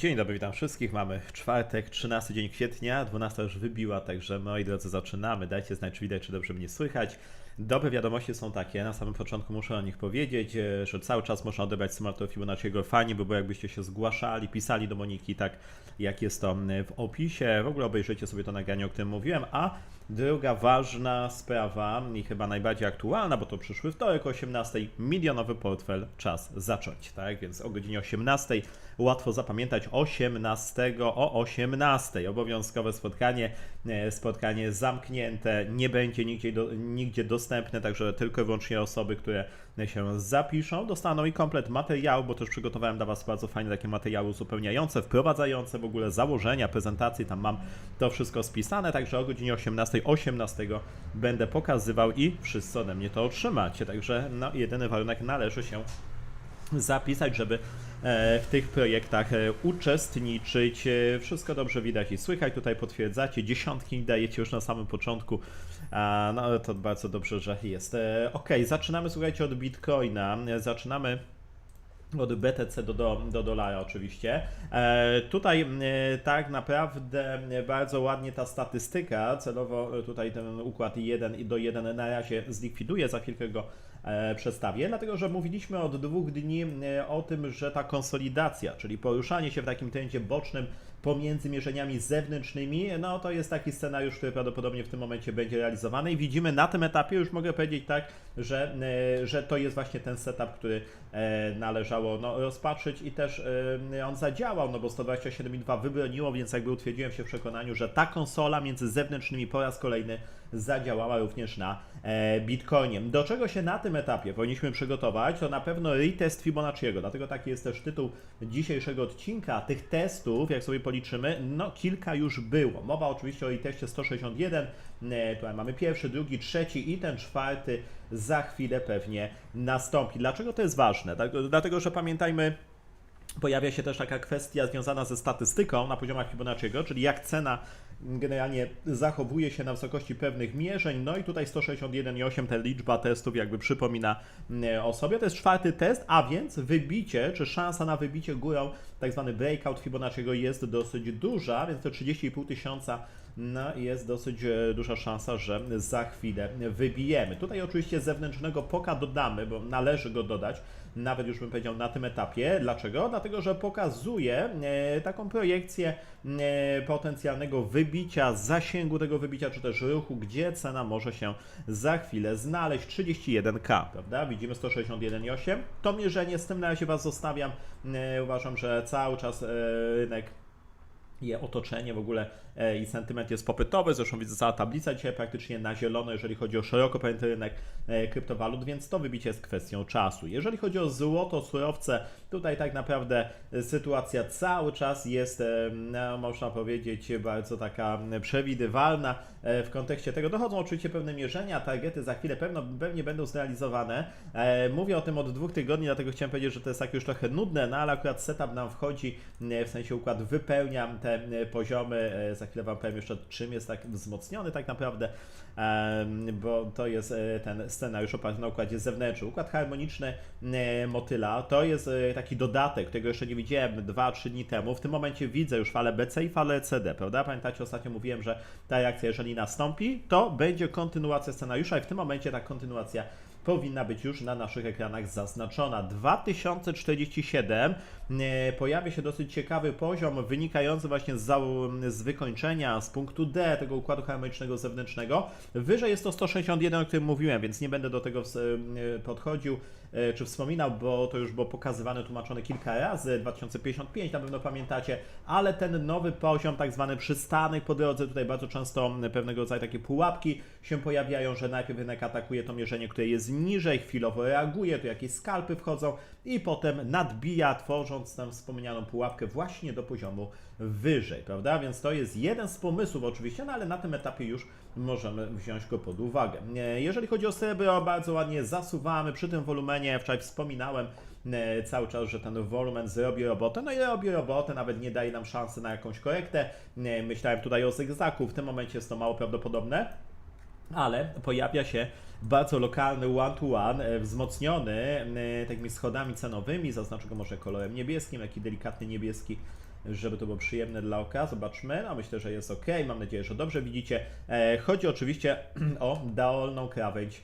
Dzień dobry, witam wszystkich. Mamy czwartek, 13 dzień kwietnia, 12 już wybiła, także moi drodzy, zaczynamy. Dajcie znać, czy widać, czy dobrze mnie słychać. Dobre wiadomości są takie, na samym początku muszę o nich powiedzieć, e, że cały czas można odebrać symulator Fibonacciego fani, bo jakbyście się zgłaszali, pisali do Moniki, tak jak jest to w opisie. W ogóle obejrzyjcie sobie to nagranie, o którym mówiłem, a druga ważna sprawa i chyba najbardziej aktualna, bo to przyszły wtorek o 18, milionowy portfel, czas zacząć, tak? Więc o godzinie 18 łatwo zapamiętać 18 o 18 obowiązkowe spotkanie, e, spotkanie zamknięte, nie będzie nigdzie, do, nigdzie dostępne, także tylko i wyłącznie osoby, które się zapiszą, dostaną i komplet materiału, bo też przygotowałem dla Was bardzo fajne takie materiały uzupełniające, wprowadzające w ogóle założenia, prezentacje, tam mam to wszystko spisane, także o godzinie 18, 18 będę pokazywał i wszyscy ode mnie to otrzymacie, także no jedyny warunek należy się zapisać, żeby w tych projektach e, uczestniczyć. E, Wszystko dobrze widać i słychać. Tutaj potwierdzacie. Dziesiątki dajecie już na samym początku. No to bardzo dobrze, że jest. E, Ok, zaczynamy słuchajcie od Bitcoina. E, Zaczynamy od BTC do, do, do dolara oczywiście. E, tutaj e, tak naprawdę e, bardzo ładnie ta statystyka, celowo e, tutaj ten układ 1 do 1 na razie zlikwiduję, za chwilkę go e, przedstawię, dlatego że mówiliśmy od dwóch dni e, o tym, że ta konsolidacja, czyli poruszanie się w takim trendzie bocznym pomiędzy mierzeniami zewnętrznymi, no to jest taki scenariusz, który prawdopodobnie w tym momencie będzie realizowany i widzimy na tym etapie, już mogę powiedzieć tak, że, e, że to jest właśnie ten setup, który e, należało no, rozpatrzyć i też e, on zadziałał, no bo 127,2 wybroniło, więc jakby utwierdziłem się w przekonaniu, że ta konsola między zewnętrznymi po raz kolejny zadziałała również na e, Bitcoinie. Do czego się na tym etapie powinniśmy przygotować, to na pewno retest Fibonacciego, dlatego taki jest też tytuł dzisiejszego odcinka. Tych testów, jak sobie policzymy, no kilka już było. Mowa oczywiście o reteście 161, e, tutaj mamy pierwszy, drugi, trzeci i ten czwarty za chwilę pewnie nastąpi. Dlaczego to jest ważne? Dlatego, że pamiętajmy, Pojawia się też taka kwestia związana ze statystyką na poziomach Fibonacciego, czyli jak cena generalnie zachowuje się na wysokości pewnych mierzeń. No i tutaj 161,8 ta liczba testów jakby przypomina mm, o sobie. To jest czwarty test, a więc wybicie, czy szansa na wybicie górą, tak zwany breakout Fibonacciego jest dosyć duża, więc to 30,5 tysiąca no, jest dosyć e, duża szansa, że za chwilę wybijemy. Tutaj oczywiście zewnętrznego poka dodamy, bo należy go dodać, nawet już bym powiedział na tym etapie. Dlaczego? Dlatego, że pokazuje e, taką projekcję e, potencjalnego wybicia, zasięgu tego wybicia, czy też ruchu, gdzie cena może się za chwilę znaleźć. 31K, prawda? Widzimy 161,8. To mierzenie, z tym na razie Was zostawiam. E, Uważam, że cały czas rynek je otoczenie w ogóle i sentyment jest popytowy. Zresztą widzę cała tablica dzisiaj praktycznie na zielono, jeżeli chodzi o szeroko pojęty rynek e, kryptowalut, więc to wybicie jest kwestią czasu. Jeżeli chodzi o złoto, surowce, tutaj tak naprawdę e, sytuacja cały czas jest, e, no, można powiedzieć, bardzo taka przewidywalna e, w kontekście tego. Dochodzą oczywiście pewne mierzenia, targety za chwilę pewno, pewnie będą zrealizowane. E, Mówię o tym od dwóch tygodni, dlatego chciałem powiedzieć, że to jest tak już trochę nudne, no ale akurat setup nam wchodzi, e, w sensie układ wypełnia te e, poziomy. E, Za chwilę Wam powiem jeszcze, czym jest tak wzmocniony tak naprawdę, bo to jest e, ten scenariusz oparty na układzie zewnętrznym. Układ harmoniczny e, motyla to jest e, taki dodatek, którego jeszcze nie widziałem 2-3 dni temu. W tym momencie widzę już falę BC i falę CD, prawda? Pamiętacie, ostatnio mówiłem, że ta reakcja, jeżeli nastąpi, to będzie kontynuacja scenariusza i w tym momencie ta kontynuacja powinna być już na naszych ekranach zaznaczona. 2047 e, pojawia się dosyć ciekawy poziom wynikający właśnie z, z wykończenia z punktu D tego układu harmonicznego zewnętrznego. Wyżej jest to 161, o którym mówiłem, więc nie będę do tego e, podchodził czy wspominał, bo to już było pokazywane, tłumaczone kilka razy. 2055 na pewno pamiętacie, ale ten nowy poziom, tak zwany przystanek po drodze, tutaj bardzo często pewnego rodzaju takie pułapki się pojawiają, że najpierw rynek atakuje to mierzenie, które jest niżej, chwilowo reaguje, tu jakieś skalpy wchodzą i potem nadbija, tworząc tę wspomnianą pułapkę właśnie do poziomu wyżej, prawda? Więc to jest jeden z pomysłów oczywiście, no ale na tym etapie już możemy wziąć go pod uwagę. E, Jeżeli chodzi o srebro, bardzo ładnie zasuwamy przy tym wolumenie, wczoraj wspominałem e, cały czas, że ten wolumen zrobi robotę, no i robi robotę, nawet nie daje nam szansy na jakąś korektę. E, Myślałem tutaj o zygzaku, w tym momencie jest to mało prawdopodobne ale pojawia się bardzo lokalny one-to-one, e, wzmocniony takimi schodami cenowymi, zaznaczę go może kolorem niebieskim, taki delikatny niebieski żeby to było przyjemne dla oka. Zobaczmy, no myślę, że jest ok, mam nadzieję, że dobrze widzicie. E, chodzi oczywiście o dolną krawędź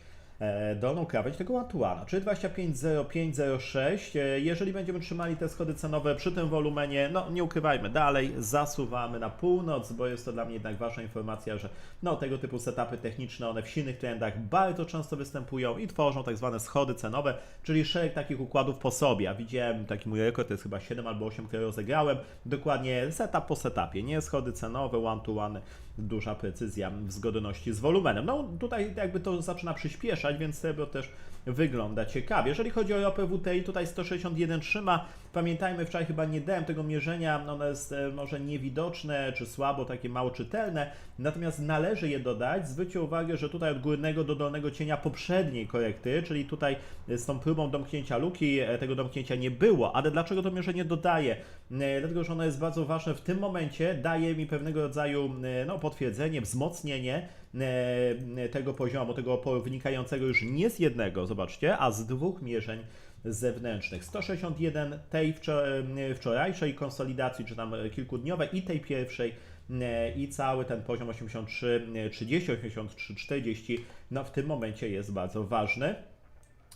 dolną krawędź tego Atuana, czyli 25,0506. E, Jeżeli będziemy trzymali te schody cenowe przy tym wolumenie, no nie ukrywajmy, dalej zasuwamy na północ, bo jest to dla mnie jednak ważna informacja, że no tego typu setupy techniczne, one w silnych trendach bardzo często występują i tworzą tak zwane schody cenowe, czyli szereg takich układów po sobie. Ja widziałem taki mój rekord, to jest chyba 7 albo 8, które rozegrałem, dokładnie setup po setupie, nie schody cenowe, one to one, duża precyzja w zgodności z wolumenem. No tutaj jakby to zaczyna przyspieszać, więc srebro też wygląda ciekawie. Jeżeli chodzi o ropę WTI, tutaj 161 trzyma. Pamiętajmy, wczoraj chyba nie dałem tego mierzenia, ono jest e, może niewidoczne czy słabo, takie mało czytelne, natomiast należy je dodać. Zwróćcie uwagę, że tutaj od górnego do dolnego cienia poprzedniej korekty, czyli tutaj z tą próbą domknięcia luki, e, tego domknięcia nie było. Ale dlaczego to mierzenie dodaję? E, Dlatego, że ono jest bardzo ważne w tym momencie, daje mi pewnego rodzaju e, no, potwierdzenie, wzmocnienie e, tego poziomu, tego oporu wynikającego już nie z jednego, zobaczcie, a z dwóch mierzeń zewnętrznych. 161 tej e, wczorajszej konsolidacji, czy tam e, kilkudniowej i tej pierwszej e, i cały ten poziom 83, e, 30, 83, 40 no w tym momencie jest bardzo ważny.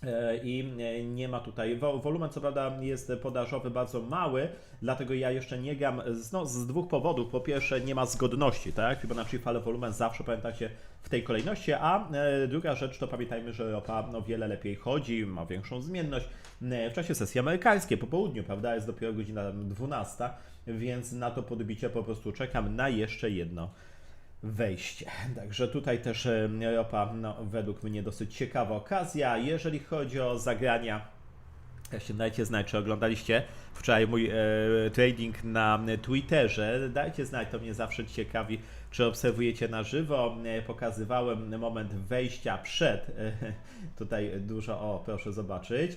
E, I e, nie ma tutaj. wo- Wolumen, co prawda, jest podażowy bardzo mały, dlatego ja jeszcze nie gram z, no, z dwóch powodów. Po pierwsze, nie ma zgodności, tak? Fibonacci fale wolumen zawsze pamiętacie w tej kolejności, a e, druga rzecz to pamiętajmy, że ropa no, wiele lepiej chodzi, ma większą zmienność. W czasie sesji amerykańskiej po południu, prawda? Jest dopiero godzina 12, więc na to podbicie po prostu czekam na jeszcze jedno wejście. Także tutaj też e, ropa, no, według mnie dosyć ciekawa okazja. Jeżeli chodzi o zagrania, jeszcze dajcie znać, czy oglądaliście wczoraj mój e, trading na Twitterze. Dajcie znać, to mnie zawsze ciekawi, czy obserwujecie na żywo. E, Pokazywałem moment wejścia przed, e, tutaj dużo, o proszę zobaczyć.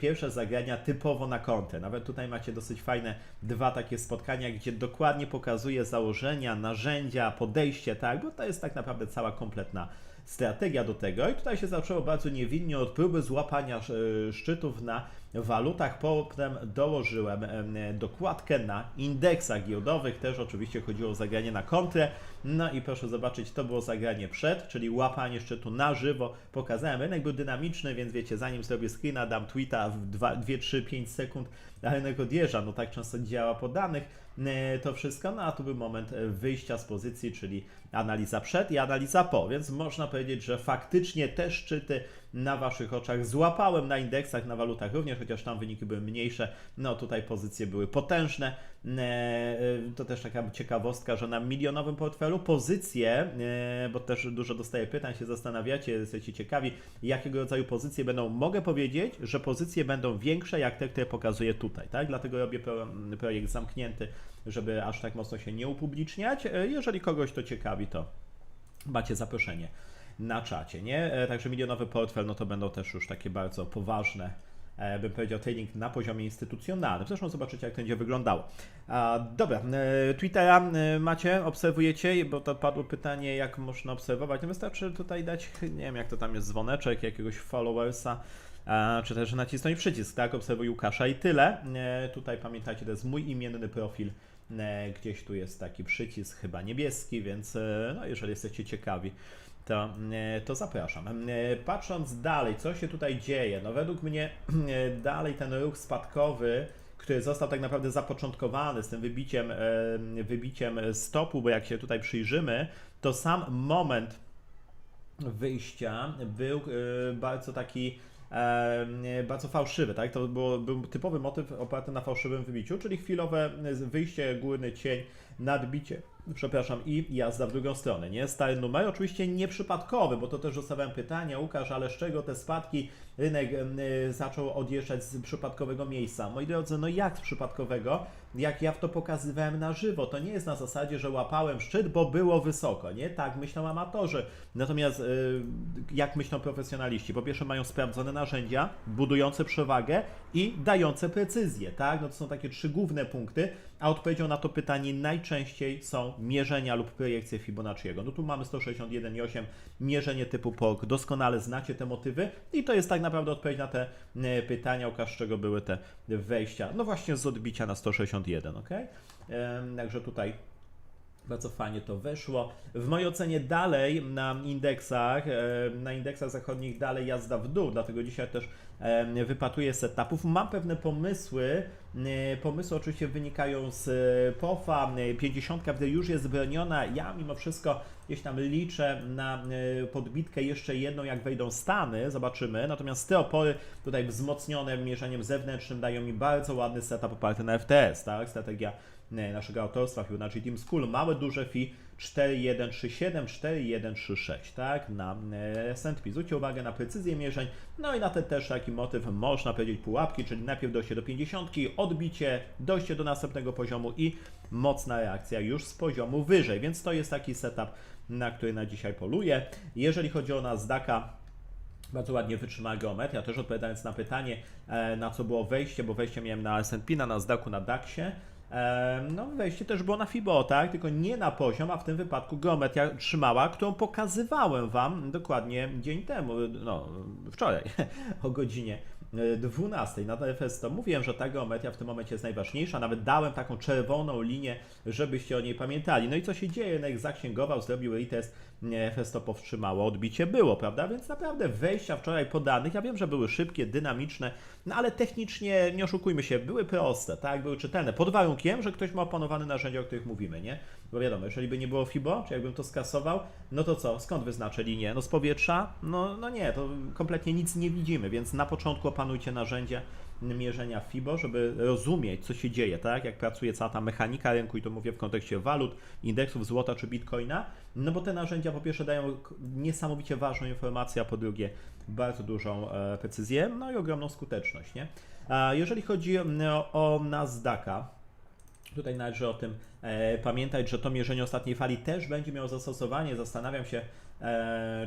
Pierwsze zagrania typowo na kontę. Nawet tutaj macie dosyć fajne dwa takie spotkania, gdzie dokładnie pokazuje założenia, narzędzia, podejście, tak, bo to jest tak naprawdę cała kompletna strategia do tego. I tutaj się zaczęło bardzo niewinnie od próby złapania e, szczytów na walutach. Potem dołożyłem em, dokładkę na indeksach giełdowych. Też oczywiście chodziło o zagranie na kontrę. No i proszę zobaczyć, to było zagranie przed, czyli łapanie szczytu na żywo. Pokazałem, rynek był dynamiczny, więc wiecie, zanim zrobię screena, dam tweeta w 2, 2 3, 5 sekund, a rynek odjeżdża. No tak często działa po danych e, to wszystko. No a tu był moment e, wyjścia z pozycji, czyli analiza przed i analiza po, więc można powiedzieć, że faktycznie te szczyty na Waszych oczach złapałem na indeksach, na walutach również, chociaż tam wyniki były mniejsze. No tutaj pozycje były potężne. E, e, To też taka ciekawostka, że na milionowym portfelu pozycje, e, bo też dużo dostaję pytań, się zastanawiacie, jesteście ciekawi, jakiego rodzaju pozycje będą. Mogę powiedzieć, że pozycje będą większe jak te, które pokazuję tutaj, tak? Dlatego robię pro, projekt zamknięty, żeby aż tak mocno się nie upubliczniać. Jeżeli kogoś to ciekawi, to macie zaproszenie na czacie, nie? E, Także milionowy portfel, no to będą też już takie bardzo poważne, e, bym powiedział, trading na poziomie instytucjonalnym. Zresztą zobaczycie, jak to będzie wyglądało. Dobra, e, Twittera macie, obserwujecie, bo to padło pytanie, jak można obserwować. No wystarczy tutaj dać, nie wiem, jak to tam jest, dzwoneczek, jakiegoś followersa, czy też nacisnąć przycisk, tak? Obserwuj Łukasza i tyle. Tutaj pamiętajcie, to jest mój imienny profil. Gdzieś tu jest taki przycisk, chyba niebieski, więc no, jeżeli jesteście ciekawi, to, e, to zapraszam. E, Patrząc dalej, co się tutaj dzieje, no według mnie e, dalej ten ruch spadkowy, który został tak naprawdę zapoczątkowany z tym wybiciem, wybiciem stopu, bo jak się tutaj przyjrzymy, to sam moment wyjścia był bardzo taki bardzo fałszywy, tak? To było, był typowy motyw oparty na fałszywym wybiciu, czyli chwilowe wyjście, górny cień, nadbicie, przepraszam, i jazda w drugą stronę, nie? Stary numer, oczywiście nieprzypadkowy, bo to też zostawiam pytania, Łukasz, ale z czego te spadki rynek e, zaczął odjeżdżać z przypadkowego miejsca? Moi drodzy, no jak z przypadkowego? Jak ja to pokazywałem na żywo, to nie jest na zasadzie, że łapałem szczyt, bo było wysoko, nie? Tak myślą amatorzy. Natomiast y, jak myślą profesjonaliści? Po pierwsze mają sprawdzone narzędzia, budujące przewagę i dające precyzję, tak? No to są takie trzy główne punkty. a odpowiedzią na to pytanie najczęściej są mierzenia lub projekcje Fibonacciego. No tu mamy 161,8, mierzenie typu POK, doskonale znacie te motywy i to jest tak naprawdę odpowiedź na te e, pytania, okaż z czego były te wejścia. No właśnie z odbicia na 161, ok? Także tutaj bardzo fajnie to weszło. W mojej ocenie dalej na indeksach, e, na indeksach zachodnich dalej jazda w dół, dlatego dzisiaj też e, wypatruję setupów. Mam pewne pomysły. E, Pomysły oczywiście wynikają z POFA. E, 50 gdy już jest broniona. Ja mimo wszystko gdzieś tam liczę na podbitkę jeszcze jedną, jak wejdą Stany, zobaczymy. Natomiast te opory tutaj wzmocnione mierzeniem zewnętrznym dają mi bardzo ładny setup oparty na FTS, tak? Strategia naszego autorstwa Fibonacci Team School. Małe, duże fi 4137, 4136, tak? Na e, S&P. Zwróćcie uwagę na precyzję mierzeń, no i na ten też taki motyw, można powiedzieć, pułapki, czyli najpierw dojście do 50, odbicie, dojście do następnego poziomu i mocna reakcja już z poziomu wyżej, więc to jest taki setup, na który na dzisiaj poluję. Jeżeli chodzi o Nasdaqa, bardzo ładnie wytrzymała geometria, też odpowiadając na pytanie, e, na co było wejście, bo wejście miałem na S&P, na Nasdaqu, na DAXie. E, No, wejście też było na FIBO, tak? Tylko nie na poziom, a w tym wypadku geometria trzymała, którą pokazywałem Wam dokładnie dzień temu, no wczoraj, o godzinie e, 12 na TFS to mówiłem, że ta geometria w tym momencie jest najważniejsza. Nawet dałem taką czerwoną linię, żebyście o niej pamiętali. No i co się dzieje? Nex zaksięgował, zrobił retest, FS to powstrzymało, odbicie było, prawda? Więc naprawdę wejścia wczoraj podanych, ja wiem, że były szybkie, dynamiczne, no ale technicznie, nie oszukujmy się, były proste, tak? Były czytelne. Pod warunkiem, że ktoś ma opanowane narzędzia, o których mówimy, nie? Bo wiadomo, jeżeli by nie było FIBO, czy jakbym to skasował, no to co? Skąd wyznaczę linię? No z powietrza? No, no nie, to kompletnie nic nie widzimy, więc na początku opanujcie narzędzia mierzenia FIBO, żeby rozumieć, co się dzieje, tak? Jak pracuje cała ta mechanika rynku i to mówię w kontekście walut, indeksów złota czy bitcoina, no bo te narzędzia po pierwsze dają niesamowicie ważną informację, a po drugie bardzo dużą e, precyzję, no i ogromną skuteczność, nie? A jeżeli chodzi o, o Nasdaqa, Tutaj należy o tym e, pamiętać, że to mierzenie ostatniej fali też będzie miało zastosowanie. Zastanawiam się,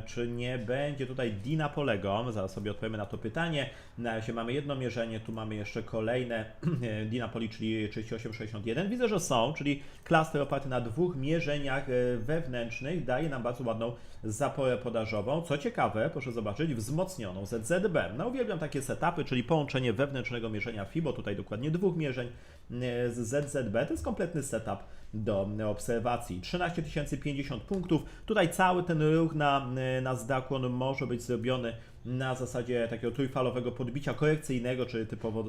czy nie będzie tutaj Dina Polegom. Zaraz sobie odpowiemy na to pytanie. Na razie mamy jedno mierzenie, tu mamy jeszcze kolejne Dinapoli, czyli 3861. Widzę, że są, czyli klaster oparty na dwóch mierzeniach e, wewnętrznych daje nam bardzo ładną zaporę podażową. Co ciekawe, proszę zobaczyć, wzmocnioną ZZB. No uwielbiam takie setupy, czyli połączenie wewnętrznego mierzenia FIBO, tutaj dokładnie dwóch mierzeń e, z ZZB. To jest kompletny setup do obserwacji. 13 050 punktów. Tutaj cały ten ruch na, na zdaku on może być zrobiony na zasadzie takiego trójfalowego podbicia korekcyjnego, czyli typowo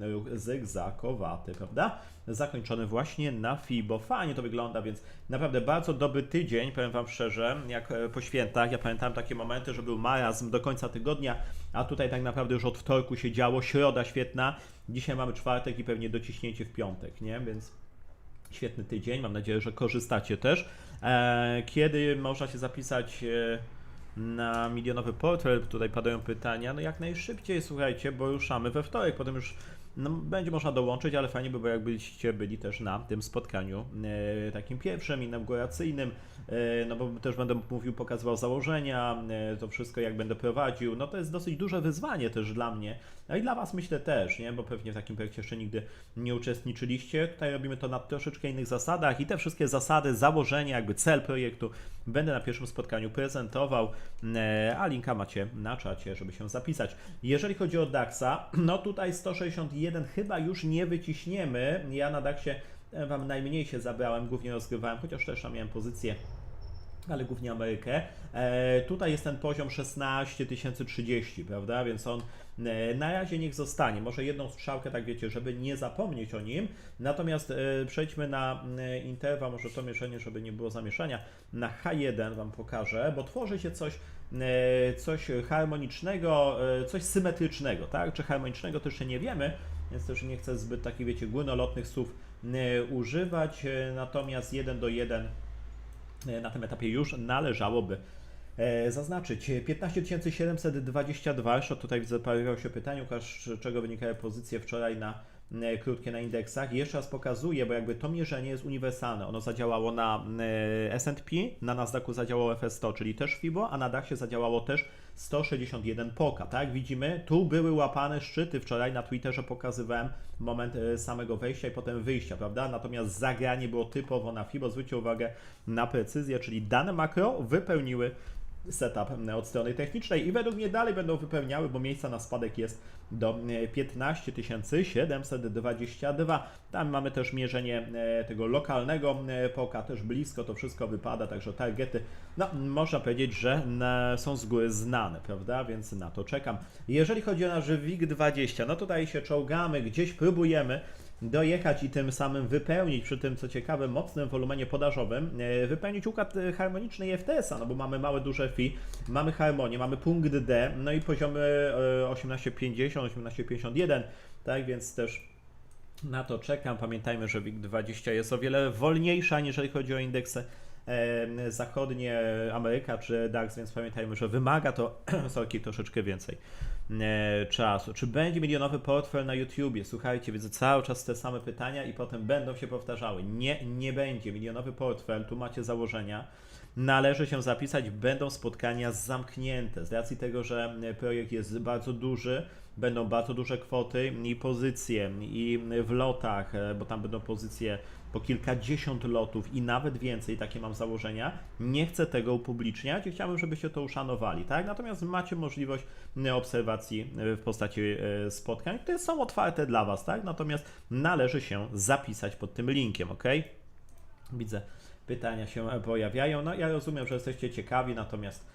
y, ruch zygzakowaty, prawda? Zakończony właśnie na FIBO. Fajnie to wygląda, więc naprawdę bardzo dobry tydzień, powiem Wam szczerze, jak e, po świętach. Ja pamiętam takie momenty, że był marazm do końca tygodnia, a tutaj tak naprawdę już od wtorku się działo, środa świetna, dzisiaj mamy czwartek i pewnie dociśnięcie w piątek, nie? Więc świetny tydzień, mam nadzieję, że korzystacie też. E, Kiedy można się zapisać e, na milionowy portfel? Tutaj padają pytania. No jak najszybciej, słuchajcie, bo ruszamy we wtorek, potem już no, będzie można dołączyć, ale fajnie by było, jakbyście byli też na tym spotkaniu e, takim pierwszym, inauguracyjnym, e, no bo też będę mówił, pokazywał założenia, e, to wszystko jak będę prowadził, no to jest dosyć duże wyzwanie też dla mnie, no i dla Was myślę też, nie, bo pewnie w takim projekcie jeszcze nigdy nie uczestniczyliście, tutaj robimy to na troszeczkę innych zasadach i te wszystkie zasady, założenia, jakby cel projektu będę na pierwszym spotkaniu prezentował, e, a linka macie na czacie, żeby się zapisać. Jeżeli chodzi o DAXa, no tutaj 161 chyba już nie wyciśniemy. Ja na DAXie e, Wam najmniej się zabrałem, głównie rozgrywałem, chociaż też tam miałem pozycję ale głównie Amerykę. E, tutaj jest ten poziom 16 030, prawda? Więc on e, na razie niech zostanie. Może jedną strzałkę, tak wiecie, żeby nie zapomnieć o nim. Natomiast e, przejdźmy na e, interwał, może to mieszanie, żeby nie było zamieszania. Na H1 Wam pokażę, bo tworzy się coś, coś harmonicznego, e, coś symetrycznego, tak? Czy harmonicznego to jeszcze nie wiemy, więc też nie chcę zbyt takich, wiecie, górnolotnych słów e, używać. E, Natomiast 1 do 1 E, na tym etapie już należałoby e, zaznaczyć. 15 722, jeszcze tutaj widzę, pojawiało się pytanie, z czego wynikały pozycje wczoraj na e, krótkie na indeksach. Jeszcze raz pokazuję, bo jakby to mierzenie jest uniwersalne. Ono zadziałało na e, S&P, na Nasdaqu zadziałało FS100, czyli też FIBO, a na DAXie zadziałało też 161 poka, tak? Widzimy, tu były łapane szczyty, wczoraj na Twitterze pokazywałem moment e, samego wejścia i potem wyjścia, prawda? Natomiast zagranie było typowo na FIBO, zwróćcie uwagę na precyzję, czyli dane makro wypełniły setup e, od strony technicznej i według mnie dalej będą wypełniały, bo miejsca na spadek jest do e, 15 722. Tam mamy też mierzenie e, tego lokalnego e, poka, też blisko to wszystko wypada, także targety, no można powiedzieć, że są z góry znane, prawda, więc na to czekam. Jeżeli chodzi o nasz WIG20, no tutaj się czołgamy, gdzieś próbujemy dojechać i tym samym wypełnić przy tym, co ciekawe, mocnym wolumenie podażowym, e, wypełnić układ e, harmoniczny i FTS-a, no bo mamy małe, duże FI, mamy harmonię, mamy punkt D, no i poziomy e, 1850, 1851, tak więc też na to czekam. Pamiętajmy, że WIG20 jest o wiele wolniejsza, jeżeli chodzi o indeksy e, zachodnie, Ameryka czy DAX, więc pamiętajmy, że wymaga to sorki, troszeczkę więcej e, czasu. Czy będzie milionowy portfel na YouTubie? Słuchajcie, widzę cały czas te same pytania i potem będą się powtarzały. Nie, nie będzie. Milionowy portfel, tu macie założenia. Należy się zapisać, będą spotkania zamknięte. Z racji tego, że e, projekt jest bardzo duży, będą bardzo duże kwoty i pozycje i w lotach, e, bo tam będą pozycje po kilkadziesiąt lotów i nawet więcej, takie mam założenia. Nie chcę tego upubliczniać i chciałbym, żebyście to uszanowali, tak? Natomiast macie możliwość e, obserwacji e, w postaci spotkań, które są otwarte dla Was, tak? Natomiast należy się zapisać pod tym linkiem, ok? Widzę, pytania się pojawiają. No ja rozumiem, że jesteście ciekawi, natomiast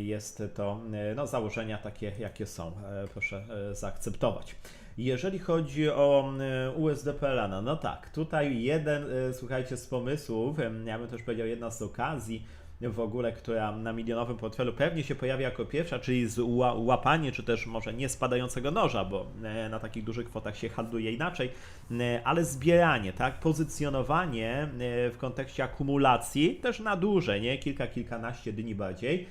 jest to e, no, założenia takie, jakie są. E, Proszę e, zaakceptować. Jeżeli chodzi o e, USDPLN, no tak, tutaj jeden, e, słuchajcie, z pomysłów, ja bym też powiedział, jedna z okazji w ogóle, która na milionowym portfelu pewnie się pojawia jako pierwsza, czyli z ła- łapanie, czy też może nie spadającego noża, bo e, na takich dużych kwotach się handluje inaczej, e, ale zbieranie, tak, pozycjonowanie e, w kontekście akumulacji też na dłużej, nie, kilka, kilkanaście dni bardziej,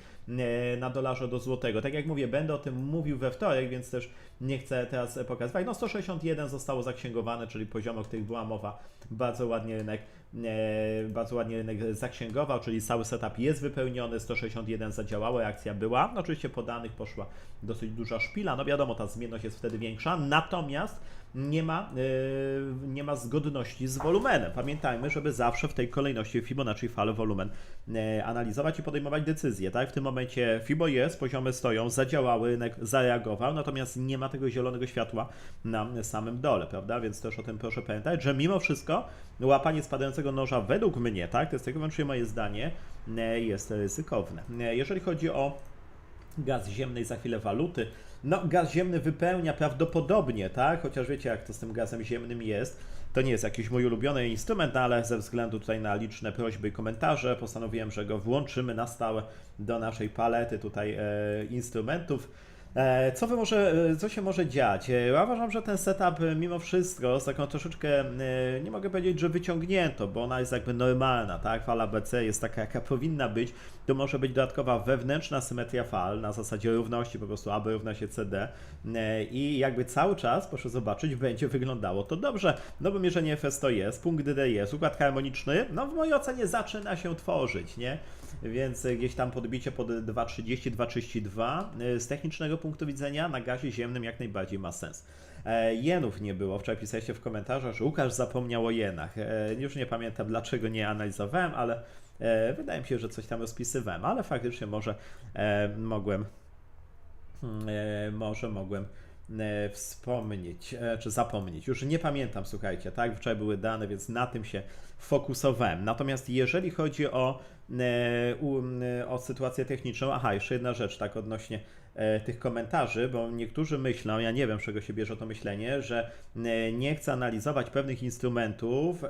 na dolarze do złotego. Tak jak mówię, będę o tym mówił we wtorek, więc też nie chcę teraz pokazywać. No 161 zostało zaksięgowane, czyli poziom, o których była mowa. Bardzo ładnie rynek, bardzo ładnie rynek zaksięgował, czyli cały setup jest wypełniony, 161 zadziałało, reakcja była. No oczywiście po danych poszła dosyć duża szpila, no wiadomo, ta zmienność jest wtedy większa, natomiast nie ma, e, nie ma zgodności z wolumenem. Pamiętajmy, żeby zawsze w tej kolejności Fibonacci fal wolumen e, analizować i podejmować decyzje. Tak? W tym momencie Fibo jest, poziomy stoją, zadziałały, zareagował, natomiast nie ma tego zielonego światła na samym dole, prawda? Więc też o tym proszę pamiętać, że mimo wszystko łapanie spadającego noża według mnie, tak, to jest tylko wyłącznie moje zdanie, e, jest ryzykowne. Jeżeli chodzi o gaz ziemny i za chwilę waluty. No, gaz ziemny wypełnia prawdopodobnie, tak? Chociaż wiecie, jak to z tym gazem ziemnym jest. To nie jest jakiś mój ulubiony instrument, ale ze względu tutaj na liczne prośby i komentarze postanowiłem, że go włączymy na stałe do naszej palety tutaj e, instrumentów. E, Co, wy może, e, co się może dziać? E, Ja uważam, że ten setup mimo wszystko z taką troszeczkę, nie mogę powiedzieć, że wyciągnięto, bo ona jest jakby normalna, tak? Fala BC jest taka, jaka powinna być. To może być dodatkowa wewnętrzna symetria fal na zasadzie równości, po prostu AB równa się CD i jakby cały czas, proszę zobaczyć, będzie wyglądało to dobrze. No bo mierzenie FS to jest, punkt DD jest, układ harmoniczny, no w mojej ocenie zaczyna się tworzyć, nie? Więc e, gdzieś tam podbicie pod 2,30, 2,32 e, z technicznego punktu widzenia na gazie ziemnym jak najbardziej ma sens. E, Jenów nie było. Wczoraj pisaliście w komentarzach, że Łukasz zapomniał o jenach. Już nie pamiętam dlaczego nie analizowałem, ale wydaje mi się, że coś tam rozpisywałem, ale faktycznie może mogłem Hmm, może mogłem wspomnieć, czy zapomnieć. Już nie pamiętam, słuchajcie, tak? Wczoraj były dane, więc na tym się fokusowałem. Natomiast jeżeli chodzi o, o sytuację techniczną, aha, jeszcze jedna rzecz, tak, odnośnie e, tych komentarzy, bo niektórzy myślą, ja nie wiem, z czego się bierze to myślenie, że e, nie chcę analizować pewnych instrumentów, e,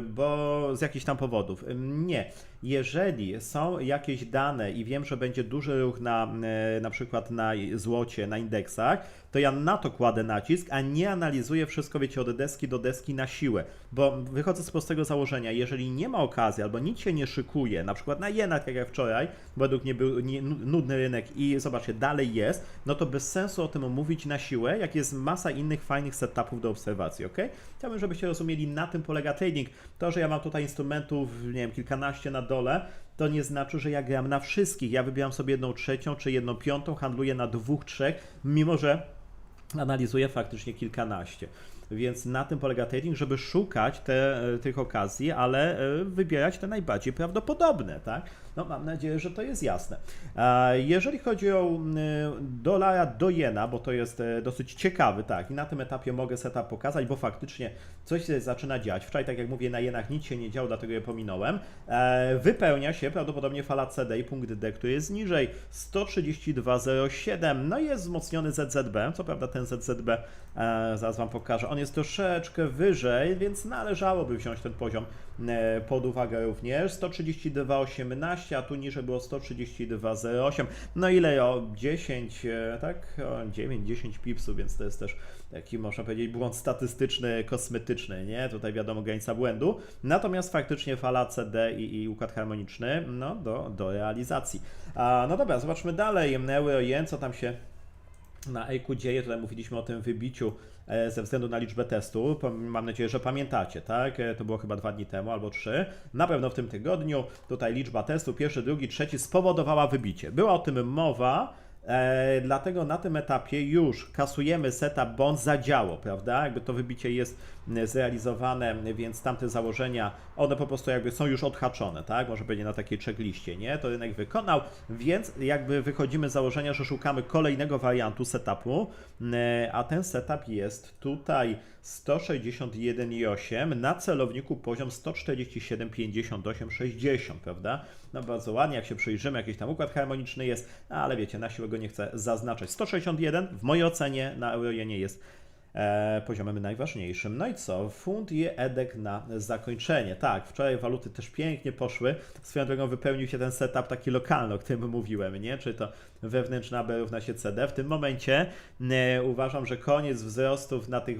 bo z jakichś tam powodów. Nie. Jeżeli są jakieś dane i wiem, że będzie duży ruch na, e, na przykład na złocie, na indeksach, to ja na to kładę nacisk, a nie analizuję wszystko, wiecie, od deski do deski na siłę. Bo wychodzę z prostego założenia, jeżeli nie ma okazji albo nic się nie szykuje, na przykład na jenach, tak jak wczoraj, bo według mnie był nie, nudny rynek i zobaczcie, dalej jest, no to bez sensu o tym mówić na siłę, jak jest masa innych fajnych setupów do obserwacji, ok? Chciałbym, żebyście rozumieli, na tym polega trading. To, że ja mam tutaj instrumentów, nie wiem, kilkanaście na dole, to nie znaczy, że ja gram na wszystkich. Ja wybieram sobie jedną trzecią czy jedną piątą, handluję na dwóch, trzech, mimo że analizuję faktycznie kilkanaście. Więc na tym polega trading, żeby szukać te, e, tych okazji, ale e, wybierać te najbardziej prawdopodobne, tak? No mam nadzieję, że to jest jasne. Jeżeli chodzi o mm, dolara do jena, bo to jest e, dosyć ciekawy, tak, i na tym etapie mogę setup pokazać, bo faktycznie coś się zaczyna dziać. Wczoraj, tak jak mówię, na jenach nic się nie działo, dlatego je pominąłem. E, Wypełnia się prawdopodobnie fala CD i punkt D, który jest niżej 132,07. No i jest wzmocniony ZZB. Co prawda ten ZZB, e, zaraz Wam pokażę, on jest troszeczkę wyżej, więc należałoby wziąć ten poziom pod uwagę również. 132,18, a tu niżej było 132,08. No ile o 10, e, tak? O 9-10 pipsów, więc to jest też taki, można powiedzieć, błąd statystyczny, kosmetyczny, nie? Tutaj wiadomo granica błędu. Natomiast faktycznie fala CD i, i układ harmoniczny, no, do, do realizacji. A, no dobra, zobaczmy dalej. Euro Jen, co tam się na EQ dzieje. Tutaj mówiliśmy o tym wybiciu e, ze względu na liczbę testu. Mam nadzieję, że pamiętacie, tak? E, To było chyba dwa dni temu albo trzy. Na pewno w tym tygodniu tutaj liczba testu, pierwszy, drugi, trzeci spowodowała wybicie. Była o tym mowa. E, dlatego na tym etapie już kasujemy setup, bo on zadziałał, prawda? Jakby to wybicie jest zrealizowane, więc tamte założenia, one po prostu jakby są już odhaczone, tak? Może będzie na takiej checkliście, nie? To rynek wykonał, więc jakby wychodzimy z założenia, że szukamy kolejnego wariantu setupu, m, a ten setup jest tutaj 161,8 na celowniku poziom 147,58,60, prawda? No bardzo ładnie, jak się przyjrzymy, jakiś tam układ harmoniczny jest, ale wiecie, na siłę go nie chcę zaznaczać. 161 w mojej ocenie na Eurojenie jest poziomem najważniejszym. No i co? Funt i edek na zakończenie. Tak, wczoraj waluty też pięknie poszły. Swoją drogą wypełnił się ten setup taki lokalny, o którym mówiłem, nie? Czy to wewnętrzna AB równa się CD. W tym momencie e, uważam, że koniec wzrostów na tych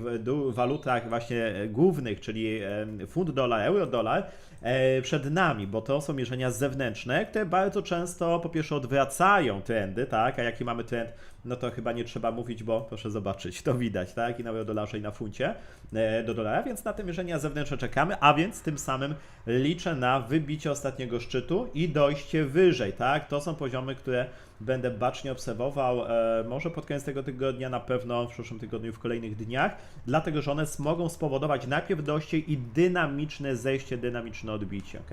walutach właśnie e, głównych, czyli e, funt dolar, euro dolar, e, przed nami, bo to są mierzenia zewnętrzne, które bardzo często po pierwsze odwracają trendy, tak? A jaki mamy trend, no to chyba nie trzeba mówić, bo proszę zobaczyć, to widać, tak? I na dolarze i na funcie e, do dolara, więc na te mierzenia zewnętrzne czekamy, a więc tym samym liczę na wybicie ostatniego szczytu i dojście wyżej, tak? To są poziomy, które będę bacznie obserwował, e, może pod koniec tego tygodnia, na pewno w przyszłym tygodniu, w kolejnych dniach, dlatego że one mogą spowodować najpierw dojście i dynamiczne zejście, dynamiczne odbicie, ok?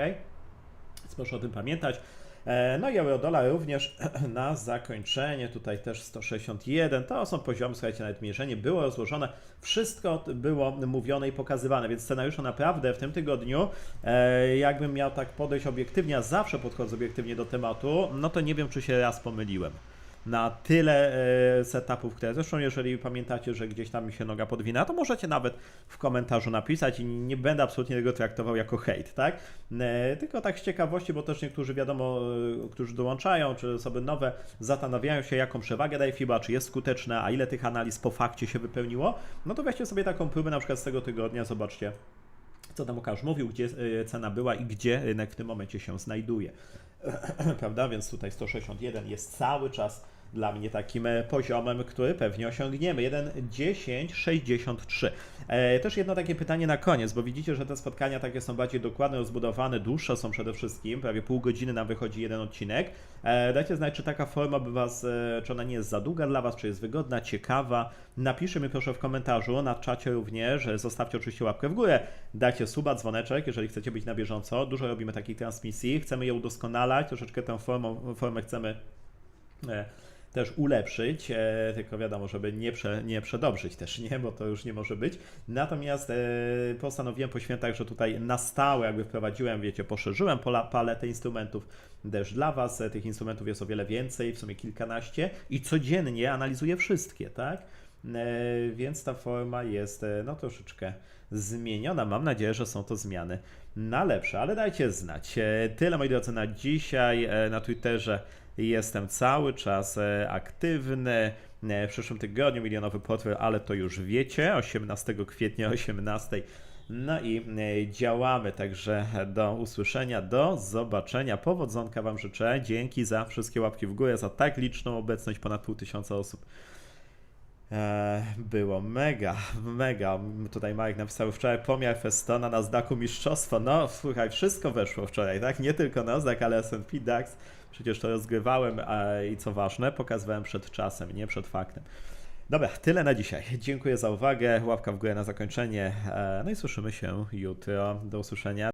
Więc proszę o tym pamiętać. E, No i euro-dolar również na zakończenie, tutaj też 161, to są poziomy, słuchajcie, nawet mierzenie było rozłożone, wszystko było mówione i pokazywane, więc scenariusze naprawdę w tym tygodniu, e, jakbym miał tak podejść obiektywnie, a zawsze podchodzę obiektywnie do tematu, no to nie wiem, czy się raz pomyliłem na tyle e, setupów, które zresztą jeżeli pamiętacie, że gdzieś tam mi się noga podwina, to możecie nawet w komentarzu napisać i nie będę absolutnie tego traktował jako hejt, tak? E, Tylko tak z ciekawości, bo też niektórzy wiadomo, e, którzy dołączają, czy osoby nowe zastanawiają się, jaką przewagę daje FIBA, czy jest skuteczna, a ile tych analiz po fakcie się wypełniło, no to weźcie sobie taką próbę na przykład z tego tygodnia, zobaczcie, co tam Łukasz mówił, gdzie cena była i gdzie rynek w tym momencie się znajduje. Prawda? Więc tutaj 161 jest cały czas dla mnie takim e, poziomem, który pewnie osiągniemy. 1,1063. E, też jedno takie pytanie na koniec, bo widzicie, że te spotkania takie są bardziej dokładne, rozbudowane, dłuższe są przede wszystkim, prawie pół godziny nam wychodzi jeden odcinek. E, dajcie znać, czy taka forma by Was, e, czy ona nie jest za długa dla Was, czy jest wygodna, ciekawa. Napiszcie mi proszę w komentarzu, na czacie również, zostawcie oczywiście łapkę w górę, dajcie suba, dzwoneczek, jeżeli chcecie być na bieżąco. Dużo robimy takich transmisji, chcemy je udoskonalać, troszeczkę tę formą, formę chcemy też ulepszyć, e, tylko wiadomo, żeby nie, prze, nie przedobrzyć też, nie, bo to już nie może być. Natomiast e, postanowiłem po świętach, że tutaj na stałe jakby wprowadziłem, wiecie, poszerzyłem paletę instrumentów też dla Was. E, Tych instrumentów jest o wiele więcej, w sumie kilkanaście i codziennie analizuję wszystkie, tak? E, Więc ta forma jest e, no troszeczkę zmieniona. Mam nadzieję, że są to zmiany na lepsze, ale dajcie znać. E, Tyle moi drodzy na dzisiaj na Twitterze. Jestem cały czas aktywny. W przyszłym tygodniu milionowy portfel, ale to już wiecie, 18 kwietnia o 18. No i działamy, także do usłyszenia, do zobaczenia. Powodzonka Wam życzę. Dzięki za wszystkie łapki w górę, za tak liczną obecność, ponad pół tysiąca osób. E, było mega, mega. Tutaj Marek napisał wczoraj pomiar Festona na znaku mistrzostwa. No, słuchaj, wszystko weszło wczoraj, tak? Nie tylko Nasdaq, ale S&P, DAX. Przecież to rozgrywałem i co ważne, pokazywałem przed czasem, nie przed faktem. Dobra, tyle na dzisiaj. Dziękuję za uwagę. Łapka w górę na zakończenie. E, no i słyszymy się jutro. Do usłyszenia.